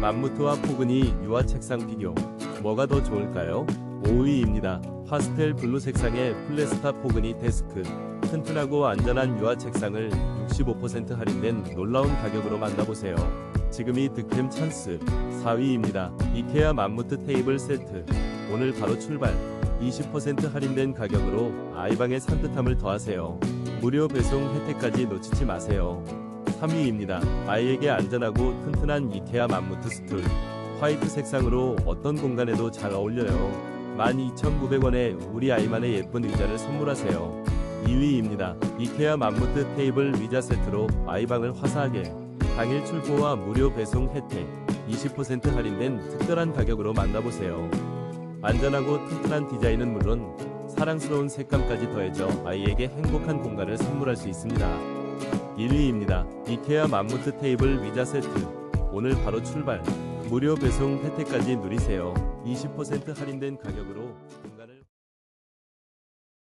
맘무트와 포근이 유화 책상 비교. 뭐가 더 좋을까요? 5위입니다. 파스텔 블루 색상의 플레스타 포근이 데스크. 튼튼하고 안전한 유화 책상을 65% 할인된 놀라운 가격으로 만나보세요. 지금이 득템 찬스. 4위입니다. 이케아 맘무트 테이블 세트. 오늘 바로 출발. 20% 할인된 가격으로 아이방의 산뜻함을 더하세요. 무료 배송 혜택까지 놓치지 마세요. 3위입니다. 아이에게 안전하고 튼튼한 이케아 맘무트 스툴. 화이트 색상으로 어떤 공간에도 잘 어울려요. 12,900원에 우리 아이만의 예쁜 의자를 선물하세요. 2위입니다. 이케아 맘무트 테이블 의자 세트로 아이방을 화사하게 당일 출고와 무료 배송 혜택 20% 할인된 특별한 가격으로 만나보세요. 안전하고 튼튼한 디자인은 물론 사랑스러운 색감까지 더해져 아이에게 행복한 공간을 선물할 수 있습니다. 1위입니다. 이케아 맘무트 테이블 의자 세트. 오늘 바로 출발. 무료 배송 혜택까지 누리세요. 20% 할인된 가격으로